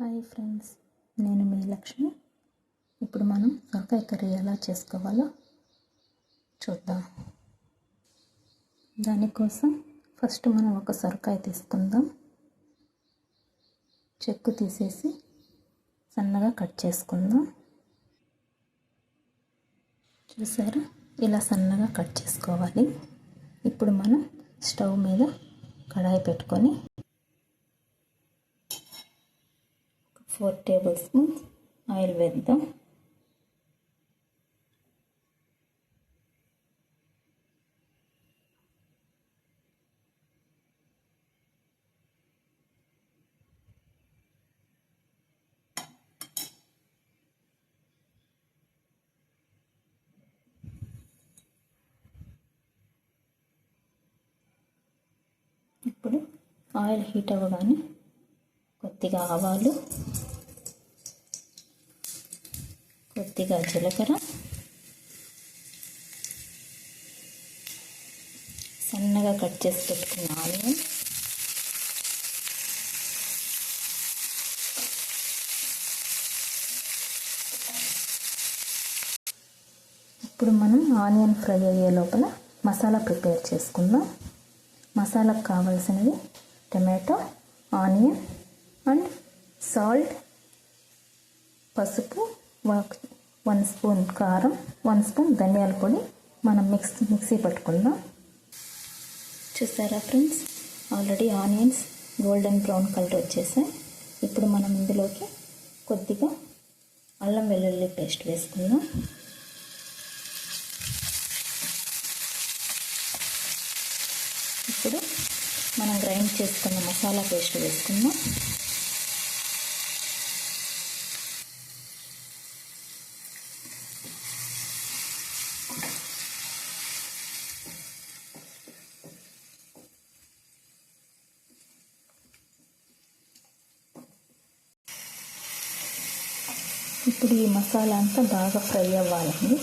Hi friends నేను మీ లక్ష్మి. ఇప్పుడు మనం సొరకాయ కర్రీ ఎలా చేసుకోవాలో చూద్దాం. దానికోసం ఫస్ట్ మనం ఒక సొరకాయ తీసుకుందాం. చెక్కు తీసేసి సన్నగా కట్ చేసుకుందాం. చూసారా? ఇలా సన్నగా కట్ చేసుకోవాలి. ఇప్పుడు మనం స్టవ్ మీద కడాయి పెట్టుకొని ఫోర్ టేబుల్ స్పూన్స్ ఆయిల్ వేద్దాం ఇప్పుడు ఆయిల్ హీట్ అవ్వగానే కొద్దిగా ఆవాలు కొద్దిగా జీలకర్ర. సన్నగా కట్ చేసి పెట్టుకున్న ఆనియన్. ఇప్పుడు మనం ఆనియన్ ఫ్రై అయ్యే లోపల మసాలా ప్రిపేర్ చేసుకుందాం. మసాలాకు కావాల్సినవి టమాటో ఆనియన్ అండ్ సాల్ట్ పసుపు వన్ స్పూన్ కారం వన్ స్పూన్ ధనియాల పొడి. మనం మిక్స్ మిక్సీ పట్టుకుందాం. చూసారా friends? Already onions golden brown colour వచ్చేసాయి. ఇప్పుడు మనం ఇందులోకి కొద్దిగా అల్లం వెల్లుల్లి పేస్ట్ వేసుకుందాం. ఇప్పుడు మనం గ్రైండ్ చేసుకున్న మసాలా పేస్ట్ వేసుకుందాం. ఇప్పుడు ఈ మసాలా అంతా బాగా ఫ్రై అవ్వాలండి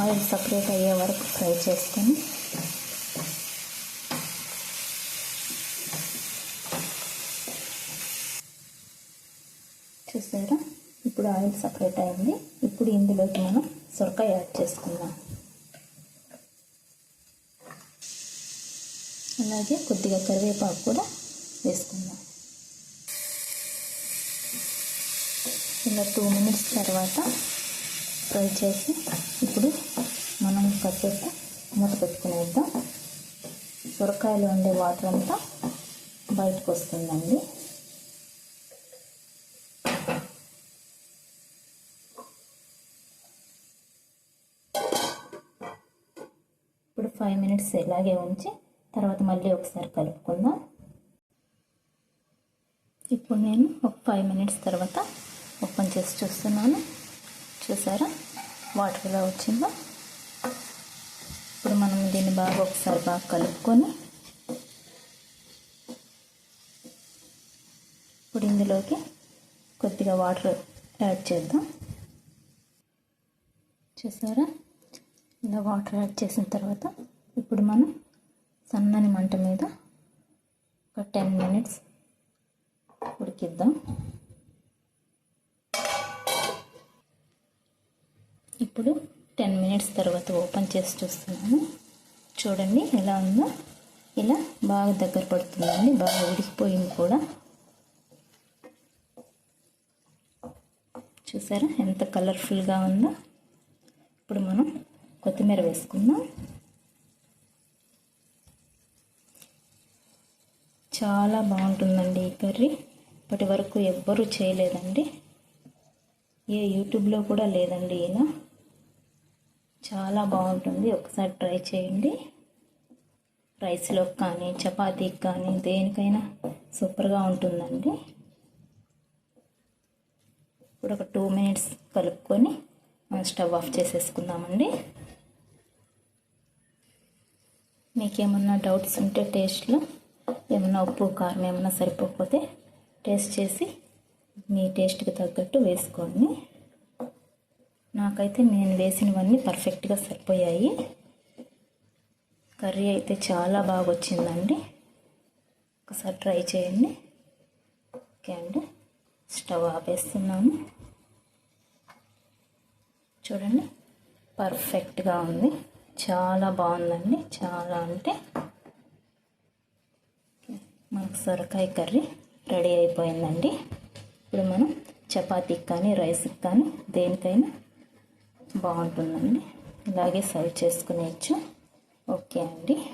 ఆయిల్ సపరేట్ అయ్యే వరకు ఫ్రై చేసుకొని చూసారా? ఇప్పుడు ఆయిల్ సపరేట్ అయింది. ఇప్పుడు ఇందులోకి మనం సొరకాయ యాడ్ చేసుకుందాం. అలాగే కొద్దిగా కరివేపాకు కూడా వేసుకుందాం. ఇలా టూ మినిట్స్ తర్వాత ఫ్రై చేసి ఇప్పుడు మనం కాసేపు మూత పెట్టుకునేద్దాం సొరకాయలో ఉండే వాటర్ అంతా బయటకు వస్తుందండి. ఇప్పుడు ఫైవ్ మినిట్స్ ఇలాగే ఉంచి తర్వాత మళ్ళీ ఒకసారి కలుపుకుందాం. ఇప్పుడు నేను ఒక ఫైవ్ మినిట్స్ తర్వాత ఓపెన్ చేసి చూస్తున్నాను. చూసారా? వాటర్ ఎలా వచ్చిందో? ఇప్పుడు మనం దీన్ని బాగా ఒకసారి బాగా కలుపుకొని ఇప్పుడు ఇందులోకి కొద్దిగా వాటర్ యాడ్ చేద్దాం. చూసారా? ఇలా వాటర్ యాడ్ చేసిన తర్వాత ఇప్పుడు మనం సన్నని మంట మీద ఒక టెన్ మినిట్స్ ఉడికిద్దాం. ఇప్పుడు టెన్ మినిట్స్ తర్వాత ఓపెన్ చేసి చూస్తున్నాను. చూడండి ఎలా ఉందో. ఇలా బాగా దగ్గర పడుతుందండి బాగా ఉడికిపోయింది కూడా. చూసారా ఎంత కలర్ఫుల్గా ఉందో. ఇప్పుడు మనం కొత్తిమీర వేసుకుందాం. చాలా బాగుంటుందండి ఈ కర్రీ. ఇప్పటి వరకు ఎవ్వరూ చేయలేదండి. ఏ యూట్యూబ్లో కూడా లేదండి ఇలా చాలా బాగుంటుంది. ఒకసారి ట్రై చేయండి. రైస్లోకి కానీ చపాతీకి కానీ దేనికైనా సూపర్గా ఉంటుందండి. ఇప్పుడు ఒక టూ మినిట్స్ కలుపుకొని మనం స్టవ్ ఆఫ్ చేసేసుకుందామండి. మీకేమన్నా డౌట్స్ ఉంటే టేస్ట్లో ఏమన్నా ఉప్పు కారం ఏమన్నా సరిపోకపోతే టేస్ట్ చేసి మీ టేస్ట్కి తగ్గట్టు వేసుకోండి. నాకైతే నేను వేసినవన్నీ పర్ఫెక్ట్గా సరిపోయాయి. కర్రీ అయితే చాలా బాగా వచ్చిందండి ఒకసారి ట్రై చేయండి. ఓకే అండి. స్టవ్ ఆపేస్తున్నాను. చూడండి. పర్ఫెక్ట్గా ఉంది. చాలా బాగుందండి. చాలా అంటే మనకు సొరకాయ కర్రీ రెడీ అయిపోయిందండి. ఇప్పుడు మనం చపాతీకి కానీ రైస్కి కానీ దేనికైనా బాగుంటుందండి. ఇలాగే సర్వ్ చేసుకునేయచ్చు. ఓకే అండి.